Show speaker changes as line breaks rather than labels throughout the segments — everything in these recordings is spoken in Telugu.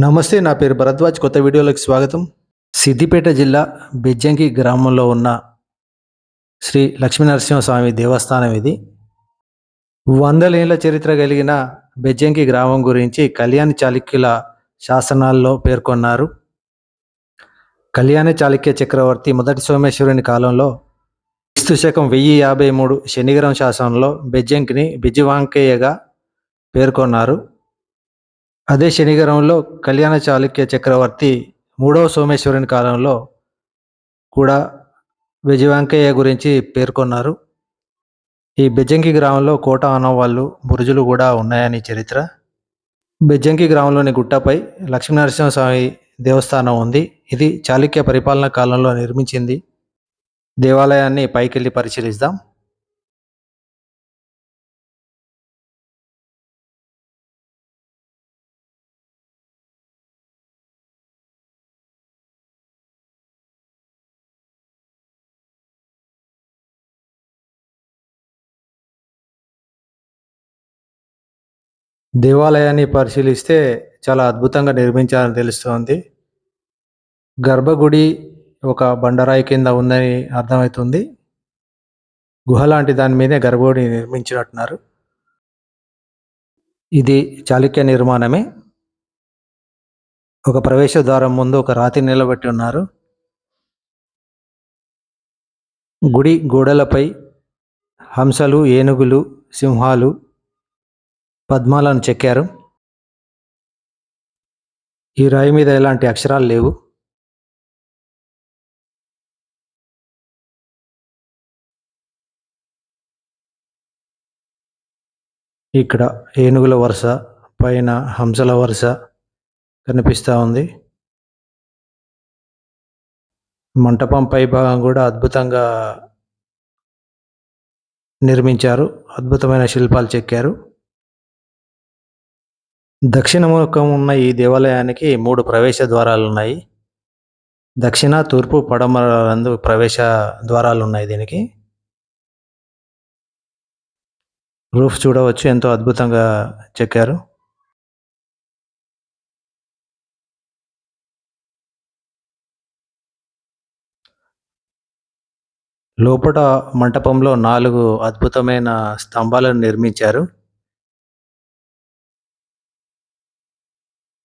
నమస్తే నా పేరు భరద్వాజ్. కొత్త వీడియోలోకి స్వాగతం. సిద్దిపేట జిల్లా బెజ్జంకి గ్రామంలో ఉన్న శ్రీ లక్ష్మీనరసింహస్వామి దేవస్థానం ఇది. వందలేళ్ళ చరిత్ర కలిగిన బెజ్జంకి గ్రామం గురించి కళ్యాణ చాళుక్యుల శాసనాల్లో పేర్కొన్నారు. కళ్యాణ చాళుక్య చక్రవర్తి మొదటి సోమేశ్వరుని కాలంలో క్రీస్తు శకం వెయ్యి యాభై మూడు శనిగరం శాసనంలో బెజ్జంకిని బిజివాంకయ్యగా పేర్కొన్నారు. అదే శనిగరంలో కళ్యాణ చాళుక్య చక్రవర్తి మూడవ సోమేశ్వరుని కాలంలో కూడా విజయవంకయ్య గురించి పేర్కొన్నారు. ఈ బెజ్జంకి గ్రామంలో కోట ఆనవాళ్ళు బురుజులు కూడా ఉన్నాయని చరిత్ర. బెజ్జంకి గ్రామంలోని గుట్టపై లక్ష్మీనరసింహస్వామి దేవస్థానం ఉంది. ఇది చాళుక్య పరిపాలన కాలంలో నిర్మించింది. దేవాలయాన్ని పైకెళ్ళి పరిశీలిద్దాం. దేవాలయాన్ని పరిశీలిస్తే చాలా అద్భుతంగా నిర్మించారని తెలుస్తోంది. గర్భగుడి ఒక బండరాయి కింద ఉందని అర్థమవుతుంది. గుహ లాంటి దాని మీదే గర్భగుడి నిర్మించినట్టున్నారు. ఇది చాళుక్య నిర్మాణమే. ఒక ప్రవేశ ద్వారం ముందు ఒక రాతి నిలబెట్టి ఉన్నారు. గుడి గోడలపై హంసలు ఏనుగులు సింహాలు పద్మాలను చెక్కారు. ఈ రాయి మీద ఎలాంటి అక్షరాలు లేవు. ఇక్కడ ఏనుగుల వరుస పైన హంసల వరుస కనిపిస్తూ ఉంది. మంటపం పై భాగం కూడా అద్భుతంగా నిర్మించారు. అద్భుతమైన శిల్పాలు చెక్కారు. దక్షిణముఖం ఉన్న ఈ దేవాలయానికి మూడు ప్రవేశ ద్వారాలు ఉన్నాయి. దక్షిణ తూర్పు పడమరందు ప్రవేశ ద్వారాలు ఉన్నాయి దీనికి. రూఫ్ చూడవచ్చు ఎంతో అద్భుతంగా చెక్కారు. లోపల మంటపంలో నాలుగు అద్భుతమైన స్తంభాలను నిర్మించారు.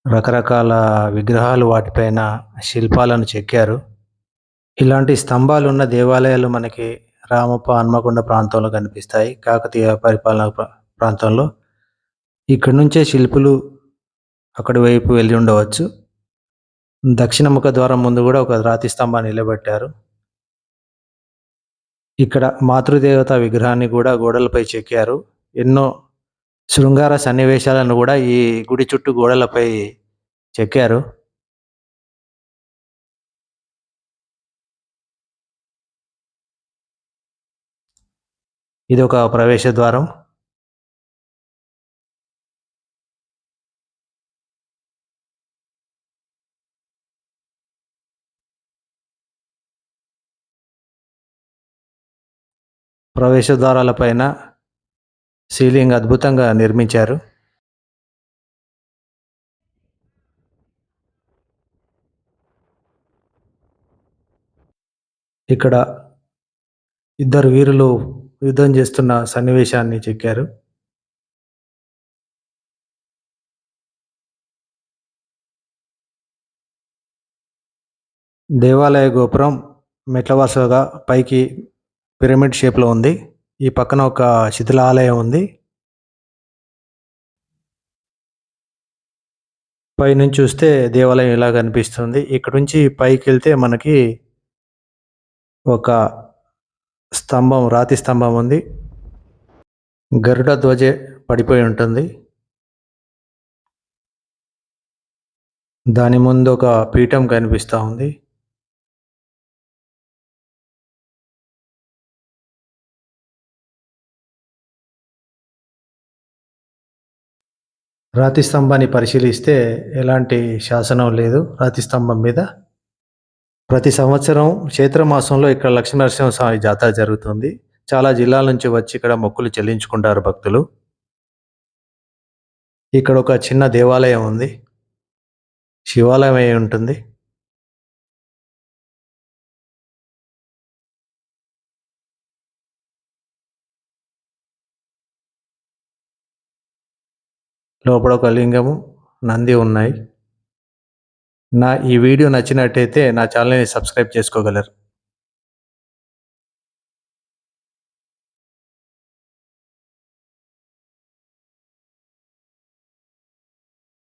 రకరకాల విగ్రహాలు వాటిపైన శిల్పాలను చెక్కారు. ఇలాంటి స్తంభాలు ఉన్న దేవాలయాలు మనకి రామప్ప హన్మకొండ ప్రాంతంలో కనిపిస్తాయి. కాకతీయ పరిపాలన ప్రా- ప్రాంతంలో. ఇక్కడ నుంచే శిల్పులు అక్కడి వైపు వెళ్ళి ఉండవచ్చు. దక్షిణ ముఖ ద్వారం ముందు కూడా ఒక రాతి స్తంభాన్ని నిలబెట్టారు. ఇక్కడ మాతృదేవత విగ్రహాన్ని కూడా గోడలపై చెక్కారు. ఎన్నో శృంగార సన్నివేశాలను కూడా ఈ గుడి చుట్టూ గోడలపై చెక్కారు. ఇది ఒక ప్రవేశ ద్వారం. ప్రవేశ ద్వారాల పైన సీలింగ్ అద్భుతంగా నిర్మించారు. ఇక్కడ ఇద్దరు వీరులు యుద్ధం చేస్తున్న సన్నివేశాన్ని చెక్కారు. దేవాలయ గోపురం మెట్ల వరుసగా పైకి పిరమిడ్ షేప్లో ఉంది. ఈ పక్కన ఒక శిథిలాలయం ఉంది. పైనుంచి చూస్తే దేవాలయం ఇలా కనిపిస్తుంది. ఇక్కడ నుంచి పైకి వెళ్తే మనకి ఒక స్తంభం రాతి స్తంభం ఉంది. గరుడ ధ్వజ పడిపోయి ఉంటుంది. దాని ముందు ఒక పీఠం కనిపిస్తూ ఉంది. రాతి స్తంభాన్ని పరిశీలిస్తే ఎలాంటి శాసనం లేదు రాతి స్తంభం మీద. ప్రతి సంవత్సరం చైత్రమాసంలో ఇక్కడ లక్ష్మీనరసింహస్వామి జాతర జరుగుతుంది. చాలా జిల్లాల నుంచి వచ్చి ఇక్కడ మొక్కులు చెల్లించుకుంటారు భక్తులు. ఇక్కడ ఒక చిన్న దేవాలయం ఉంది. శివాలయం అయి ఉంటుంది. లోపల ఒక లింగము నంది ఉన్నాయి. నా ఈ వీడియో నచ్చినట్టయితే నా ఛానల్ని సబ్స్క్రైబ్ చేసుకోగలరు.